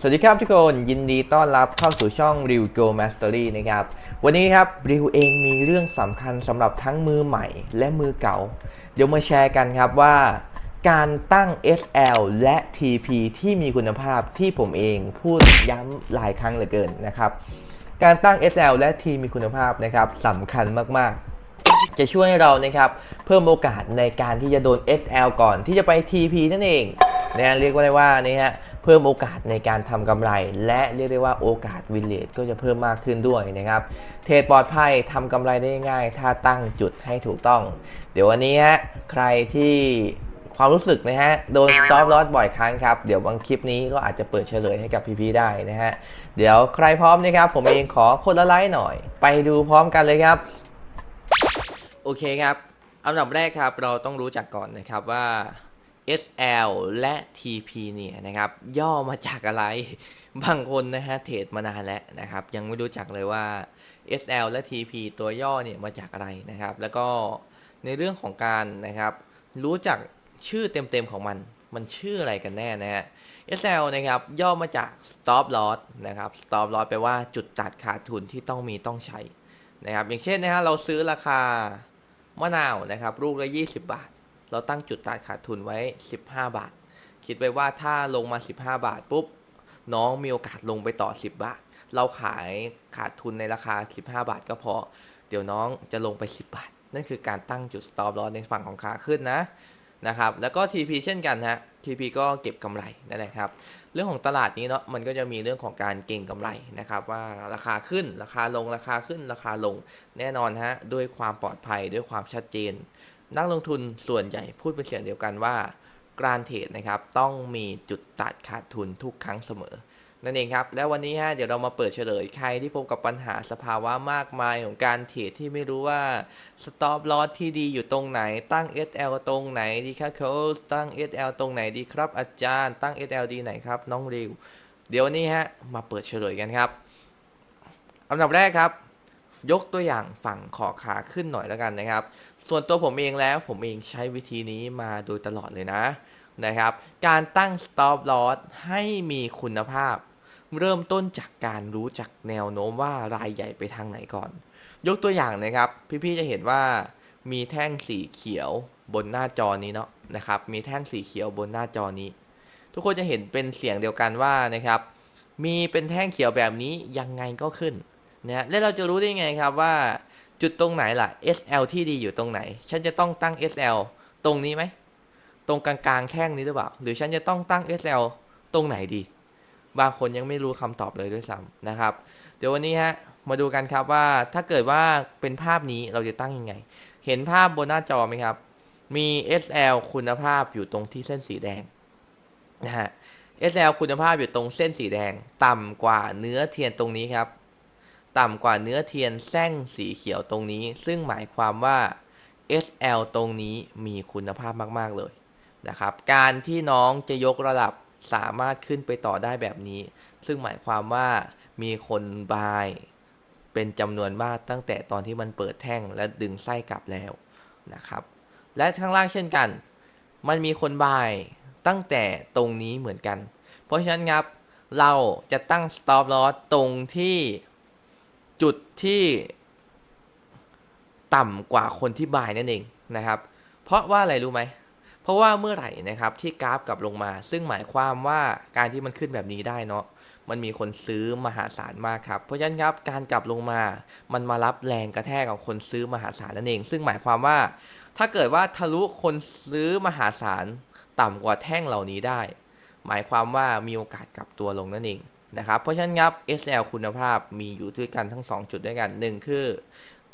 สวัสดีครับทุกคนยินดีต้อนรับเข้าสู่ช่อง r e w Go Mastery นะครับ วันนี้ครับริวเองมีเรื่องสำคัญสำหรับทั้งมือใหม่และมือเก่า เดี๋ยวมาแชร์กันครับว่า การตั้ง SL และ TP ที่มีคุณภาพที่ผมเองพูดย้ำหลายครั้งเหลือเกินนะครับ การตั้ง SL และ T มีคุณภาพนะครับสำคัญมากๆ จะช่วยให้เรานะครับเพิ่มโอกาสในการที่จะโดน SL ก่อนที่จะไป TP นั่นเองนะเรียกว่าได้ว่านี่ฮะ เพิ่มโอกาสในการทำกำไร และเรียกได้ว่าโอกาสวินเลทก็จะเพิ่มมากขึ้นด้วยนะครับ เทรดปลอดภัยทำกำไรได้ง่าย ถ้าตั้งจุดให้ถูกต้อง เดี๋ยววันนี้ฮะใครที่ความรู้สึกนะฮะ โดน stop loss บ่อยครั้งครับ เดี๋ยวบางคลิปนี้ก็อาจจะเปิดเฉลยให้กับพี่ๆได้นะฮะ เดี๋ยวใครพร้อมนะครับ ผมเองขอคนละไลค์หน่อย ไปดูพร้อมกันเลยครับ โอเคครับอันดับแรกครับเราต้องรู้จักก่อนนะครับว่า SL และ TP เนี่ยนะครับย่อมาจากอะไร บางคนนะฮะเทรดมานานแล้วนะครับ ยังไม่รู้จักเลยว่า SL และ TP ตัวย่อเนี่ยมาจากอะไรนะครับ แล้วก็ในเรื่องของการนะครับ รู้จักชื่อเต็มๆของมัน มันชื่ออะไรกันแน่นะฮะ SL นะครับย่อมาจาก stop loss นะครับ stop loss แปลว่าจุดตัดขาดทุนที่ต้องมีต้องใช้นะครับ อย่างเช่นนะฮะเราซื้อราคามะนาวนะครับลูกละ 20 บาท เราตั้งจุดตัดขาดทุนไว้ 15 บาท คิดไว้ว่าถ้าลงมา 15 บาทปุ๊บ น้องมีโอกาสลงไปต่อ 10 บาท เราขายขาดทุนในราคา 15 บาทก็พอ เดี๋ยวน้องจะลงไป 10 บาท นั่นคือการตั้งจุด stop loss ในฝั่งของขาขึ้นนะนะครับ แล้วก็ TP เช่นกันฮะ TP ก็เก็บกำไรนั่นแหละครับ เรื่องของตลาดนี้เนาะ มันก็จะมีเรื่องของการเก่งกำไรนะครับ ว่าราคาขึ้น ราคาลง ราคาขึ้น ราคาลง แน่นอนฮะ ด้วยความปลอดภัย ด้วยความชัดเจน นักลงทุนส่วนใหญ่พูดเป็นเสียงเดียวกันว่าการเทรดนะครับต้องมีจุดตัดขาดทุนทุกครั้งเสมอ นั่นเองครับ แล้ววันนี้ฮะเดี๋ยวเรามาเปิดเฉลยใครที่พบกับปัญหาสภาวะมากมายของการเทรดที่ไม่รู้ว่า stop loss ที่ดีอยู่ตรงไหน ตั้ง SL ตรงไหนดีครับโค้ชตั้ง SL ตรงไหนดีครับ อาจารย์ตั้ง SL ดีไหนครับน้องริวเดี๋ยววันนี้ฮะมาเปิดเฉลยกันครับอันดับแรกครับ ยกตัวอย่างฝั่งขอขาขึ้นหน่อยแล้วกันนะครับ ส่วนตัวผมเองแล้วผมเองใช้วิธีนี้มาโดยตลอดเลยนะนะครับ การตั้ง stop loss ให้มีคุณภาพ เริ่มต้นจากการรู้จักแนวโน้มว่ารายใหญ่ไปทางไหนก่อน ยกตัวอย่างนะครับ พี่ๆจะเห็นว่ามีแท่งสีเขียวบนหน้าจอนี้เนาะนะครับ มีแท่งสีเขียวบนหน้าจอนี้ ทุกคนจะเห็นเป็นเสียงเดียวกันว่านะครับ มีเป็นแท่งเขียวแบบนี้ยังไงก็ขึ้น นะแล้วเราจะรู้ได้ไงครับว่าจุดตรงไหนล่ะ SL ที่ดีอยู่ตรงไหน ฉันจะต้องตั้ง SL ตรงนี้ไหม ตรงกลางๆแท่งนี้หรือเปล่า หรือฉันจะต้องตั้ง SL ตรงไหนดี บางคนยังไม่รู้คำตอบเลยด้วยซ้ำนะครับ เดี๋ยววันนี้ฮะ มาดูกันครับว่าถ้าเกิดว่าเป็นภาพนี้เราจะตั้งยังไง เห็นภาพบนหน้าจอไหมครับ มี SL คุณภาพอยู่ตรงที่เส้นสีแดงนะฮะ SL คุณภาพอยู่ตรงเส้นสีแดง ต่ำกว่าเนื้อเทียนตรงนี้ครับ ต่ำกว่าเนื้อเทียนแส้งสีเขียวตรงนี้ ซึ่งหมายความว่า SL ตรงนี้มีคุณภาพมากๆเลยนะครับ การที่น้องจะยกระดับสามารถขึ้นไปต่อได้แบบนี้ ซึ่งหมายความว่ามีคนบายเป็นจำนวนมากตั้งแต่ตอนที่มันเปิดแท่งและดึงไส้กลับแล้วนะครับ และข้างล่างเช่นกัน มันมีคนบายตั้งแต่ตรงนี้เหมือนกัน เพราะฉะนั้นครับเราจะตั้ง stop loss ตรงที่ จุดที่ต่ำกว่าคนที่บายนั่นเองนะครับ เพราะว่าอะไรรู้ไหม เพราะว่าเมื่อไหร่นะครับที่กราฟกลับลงมา ซึ่งหมายความว่าการที่มันขึ้นแบบนี้ได้เนาะ มันมีคนซื้อมหาศาลมากครับ เพราะฉะนั้นครับการกลับลงมา มันมารับแรงกระแทกของคนซื้อมหาศาลนั่นเอง ซึ่งหมายความว่า ถ้าเกิดว่าทะลุคนซื้อมหาศาลต่ำกว่าแท่งเหล่านี้ได้ หมายความว่ามีโอกาสกลับตัวลงนั่นเอง นะครับ เพราะฉะนั้นครับ SL คุณภาพมีอยู่ด้วยกันทั้ง 2 จุดด้วยกัน 1 คือ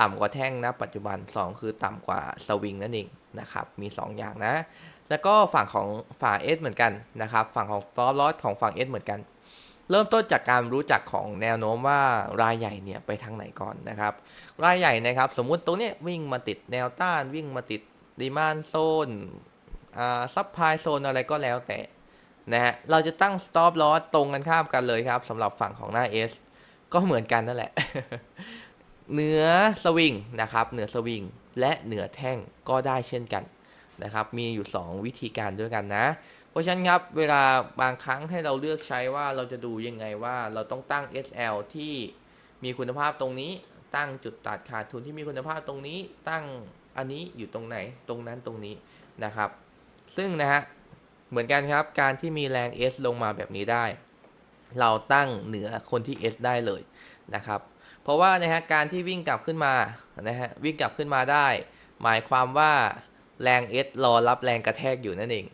ต่ำกว่าแท่งนะปัจจุบัน 2 คือต่ำกว่าสวิงนั่นเองนะครับ มี 2 อย่างนะ แล้วก็ฝั่งของฝั่ง S เหมือนกันนะครับ ฝั่งของ stop loss ของฝั่ง S เหมือนกัน เริ่มต้นจากการรู้จักของแนวโน้มว่ารายใหญ่เนี่ยไปทางไหนก่อนนะครับ รายใหญ่นะครับ สมมุติตรงนี้วิ่งมาติดแนวต้านวิ่งมาติดดีมานโซนอ่าซับพลายโซนอะไรก็แล้วแต่ นะฮะเราจะตั้ง stop loss ตรงกันข้ามกันเลยครับสำหรับฝั่งของหน้า S ก็เหมือนกันนั่นแหละ เหนือสวิงนะครับ เหนือสวิงและเหนือแท่งก็ได้เช่นกันนะครับ มีอยู่ 2 วิธีการด้วยกันนะ เพราะฉะนั้นครับ เวลาบางครั้งให้เราเลือกใช้ว่าเราจะดูยังไงว่าเราต้องตั้ง SL ที่มีคุณภาพตรงนี้ ตั้งจุดตัดขาดทุนที่มีคุณภาพตรงนี้ ตั้งอันนี้อยู่ตรงไหน ตรงนั้นตรงนี้นะครับ ซึ่งนะฮะ เหมือนกันครับการที่มีแรง S ลงมาแบบนี้ได้ เราตั้งเหนือคนที่ S ได้เลยนะครับ เพราะว่านะฮะการที่วิ่งกลับขึ้นมานะฮะวิ่งกลับขึ้นมาได้ หมายความว่าแรง S รอรับแรงกระแทกอยู่นั่นเอง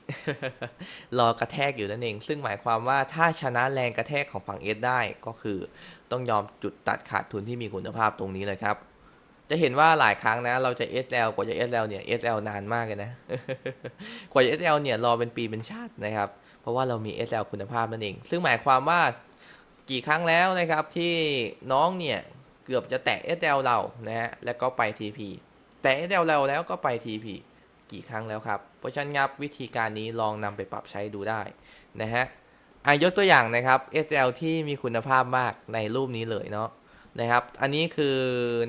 รอกระแทกอยู่นั่นเอง ซึ่งหมายความว่าถ้าชนะแรงกระแทกของฝั่ง S ได้ก็คือ ต้องยอมจุดตัดขาดทุนที่มีคุณภาพตรงนี้เลยครับ จะเห็นว่าหลายครั้งนะ เราจะ SL กว่าจะ SL เนี่ย SL นานมากเลยนะ กว่าจะ SL เนี่ยรอเป็นปีเป็นชาตินะครับ เพราะว่าเรามี SL คุณภาพนั่นเอง ซึ่งหมายความว่ากี่ครั้งแล้วนะครับที่น้องเนี่ยเกือบจะแตะ SL เรานะฮะแล้วก็ไป TP แตะ SL เราแล้วก็ไป TP กี่ครั้งแล้วครับ เพราะฉะนั้นครับวิธีการนี้ลองนำไปปรับใช้ดูได้นะฮะอะยกตัวอย่างนะครับ SL ที่มีคุณภาพมากในรูปนี้เลยเนาะนะครับ อันนี้คือ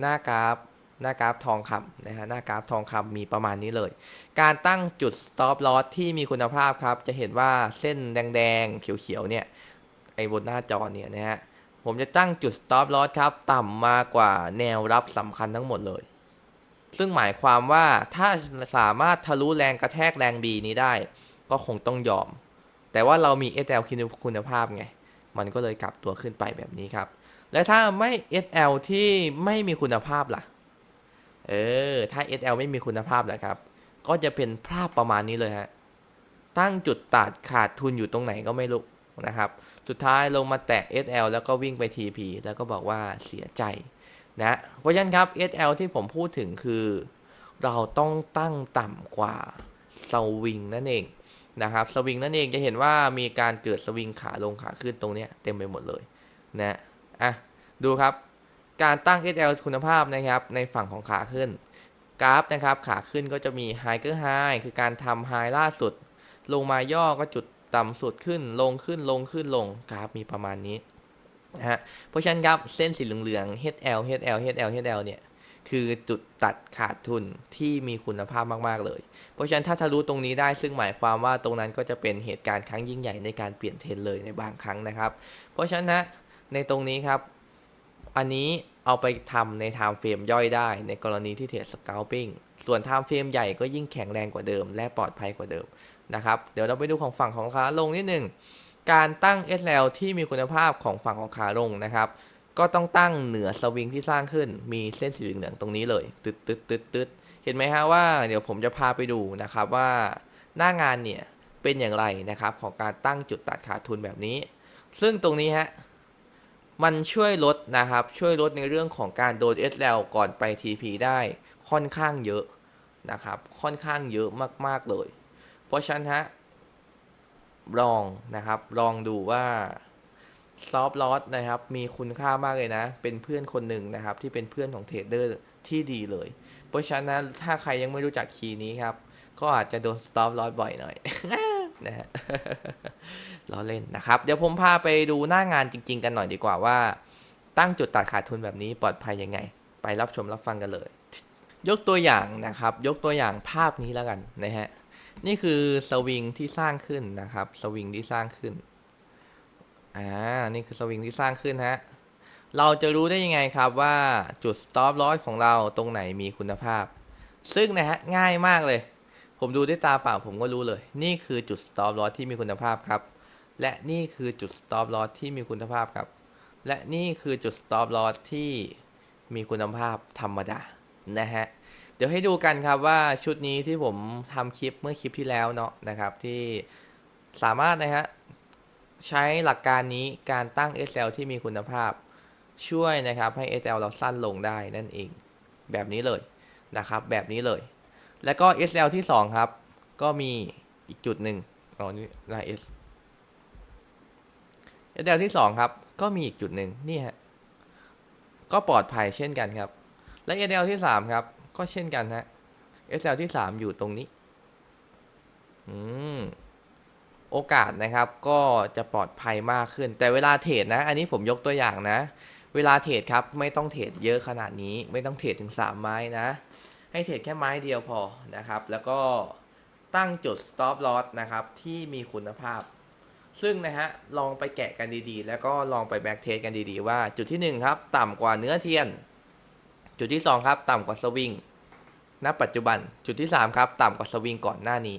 หน้ากราฟ หน้ากราฟทองคำนะฮะหน้ากราฟทองคำมีประมาณนี้เลย การตั้งจุด stop loss ที่มีคุณภาพครับ จะเห็นว่าเส้นแดงๆ เขียวๆ เนี่ย ไอ้บนหน้าจอเนี่ยนะฮะ ผมจะตั้งจุด stop loss ครับ ต่ำมากกว่าแนวรับสำคัญทั้งหมดเลย ซึ่งหมายความว่าถ้าสามารถทะลุแรงกระแทกแรง B นี้ได้ ก็คงต้องยอม แต่ว่าเรามี SL คุณภาพไง มันก็เลยกลับตัวขึ้นไปแบบนี้ครับ และถ้าไม่ SL ที่ไม่มีคุณภาพล่ะ เออ ถ้า SL ไม่มีคุณภาพนะครับ ก็จะเป็นภาพประมาณนี้เลยฮะ ตั้งจุดตัดขาดทุนอยู่ตรงไหนก็ไม่รู้นะครับ สุดท้ายลงมาแตะ SL แล้วก็วิ่งไป TP แล้วก็บอกว่าเสียใจนะ เพราะฉะนั้นครับ SL ที่ผมพูดถึงคือ เราต้องตั้งต่ำกว่าสวิงนั่นเองนะครับ สวิงนั่นเองจะเห็นว่ามีการเกิดสวิงขาลงขาขึ้นตรงนี้เต็มไปหมดเลยนะ อะ ดูครับ การตั้ง SL คุณภาพนะครับในฝั่งของขาขึ้น กราฟนะครับขาขึ้นก็จะมี High ก็ High คือการทำ High ล่าสุด ลงมาย่อก็จุดต่ำสุดขึ้น ลงขึ้นลงขึ้นลงกราฟมีประมาณนี้นะฮะเพราะฉะนั้นครับเส้นสีเหลืองๆ HL HL HL HL เนี่ยคือจุดตัดขาดทุนที่มีคุณภาพมากๆเลย เพราะฉะนั้นถ้าทะลุตรงนี้ได้ซึ่งหมายความว่าตรงนั้นก็จะเป็นเหตุการณ์ครั้งยิ่งใหญ่ในการเปลี่ยนเทรนเลยในบางครั้งนะครับ เพราะฉะนั้นนะในตรงนี้ครับ อันนี้เอาไปทำในไทม์เฟรมย่อยได้ในกรณีที่เทรดสก a ลปิ้งส่วนไทม์เฟรมใหญ่ก็ยิ่งแข็งแรงกว่าเดิม และปลอดภัยกว่าเดิมนะครับ เดี๋ยวเราไปดูของฝั่งของขาลงนิดหนึ่ง การตั้ง SL ที่มีคุณภาพของฝั่งของขาลงนะครับ ก็ต้องตั้งเหนือสวิงที่สร้างขึ้น มีเส้นสีเหลืองตรงนี้เลย ตึ๊ดตึ๊ดตึ๊ดตึ๊ดเห็นไหมฮะว่า เดี๋ยวผมจะพาไปดูนะครับว่าหน้างานเนี่ยเป็นอย่างไรนะครับของการตั้งจุดตัดขาดทุนแบบนี้ ซึ่งตรงนี้ฮะ มันช่วยลดนะครับ ช่วยลดในเรื่องของการโดน SL ก่อนไป TP ได้ค่อนข้างเยอะนะครับ ค่อนข้างเยอะมาก ๆ เลย เพราะฉะนั้นฮะลองนะครับ ลองดูว่าซอฟลอสนะครับ มีคุณค่ามากเลยนะ เป็นเพื่อนคนหนึ่งนะครับ ที่เป็นเพื่อนของเทรดเดอร์ที่ดีเลย เพราะฉะนั้นถ้าใครยังไม่รู้จักคีย์นี้ครับ ก็อาจจะโดนสต็อปลอสบ่อยหน่อย นะฮะล้อเล่นนะครับ เดี๋ยวผมพาไปดูหน้างานจริง ๆ กันหน่อยดีกว่าว่า ตั้งจุดตัดขาดทุนแบบนี้ปลอดภัยยังไง ไปรับชมรับฟังกันเลย ยกตัวอย่างนะครับ ยกตัวอย่างภาพนี้แล้วกันนะฮะนี่คือสวิงที่สร้างขึ้นนะครับ สวิงที่สร้างขึ้นอ่านี่คือสวิงที่สร้างขึ้นฮะเราจะรู้ได้ยังไงครับว่าจุด stop loss ของเราตรงไหนมีคุณภาพ ซึ่งนะฮะง่ายมากเลย ผมดูด้วยตาเปล่าผมก็รู้เลย นี่คือจุด stop loss ที่มีคุณภาพครับ และนี่คือจุด stop loss ที่มีคุณภาพครับ และนี่คือจุด stop loss ที่มีคุณภาพธรรมดานะฮะเดี๋ยวให้ดูกันครับว่าชุดนี้ที่ผมทำคลิปเมื่อคลิปที่แล้วเนาะนะครับที่สามารถนะฮะใช้หลักการนี้การตั้ง SL ที่มีคุณภาพช่วยนะครับให้ SL เราสั้นลงได้นั่นเอง แบบนี้เลยนะครับแบบนี้เลย แล้วก็ SL ที่ 2 ครับ ก็มีอีกจุดหนึ่งอ๋อนี่หน้า S SL ที่ 2 ครับ ก็มีอีกจุดหนึ่งนี่ฮะ ก็ปลอดภัยเช่นกันครับ และ SL ที่ 3 ครับ ก็เช่นกันฮะ SL ที่ 3 อยู่ตรงนี้ อืม โอกาสนะครับ ก็จะปลอดภัยมากขึ้น แต่เวลาเทรดนะ อันนี้ผมยกตัวอย่างนะ เวลาเทรดครับ ไม่ต้องเทรดเยอะขนาดนี้ ไม่ต้องเทรดถึง 3 ไม้นะ ให้เทรดแค่ไม้เดียวพอนะครับ แล้วก็ตั้งจุด stop loss นะครับ ที่มีคุณภาพ ซึ่งนะฮะ ลองไปแกะกันดีๆ แล้วก็ลองไปแบ็กเทสกันดีๆ ว่าจุดที่ 1 ครับ ต่ำกว่าเนื้อเทียน จุดที่ 2 ครับ ต่ำกว่าสวิงณปัจจุบันจุดที่ 3 ครับ ต่ำกว่าสวิงก่อนหน้านี้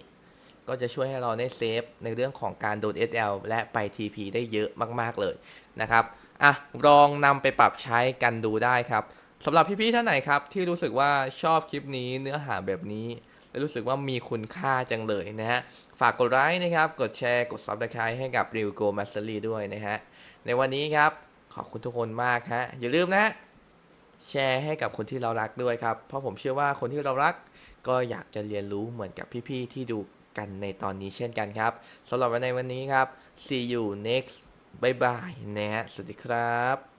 ก็จะช่วยให้เราได้เซฟในเรื่องของการโดน SL และไป TP ได้เยอะมากๆเลยนะครับอะลองนำไปปรับใช้กันดูได้ครับ สำหรับพี่ๆท่านไหนครับที่รู้สึกว่าชอบคลิปนี้เนื้อหาแบบนี้ และรู้สึกว่ามีคุณค่าจังเลยนะฮะ ฝากกดไลค์นะครับ กดแชร์ กด Subscribe ให้กับ r e w Go Mastery ด้วยนะฮะ ในวันนี้ครับ ขอบคุณทุกคนมากฮะ อย่าลืมนะแชร์ให้กับคนที่เรารักด้วยครับ เพราะผมเชื่อว่าคนที่เรารัก ก็อยากจะเรียนรู้เหมือนกับพี่ๆที่ดูกันในตอนนี้เช่นกันครับสำหรับวันในวันนี้ครับ see you next bye bye นะฮะสวัสดีครับ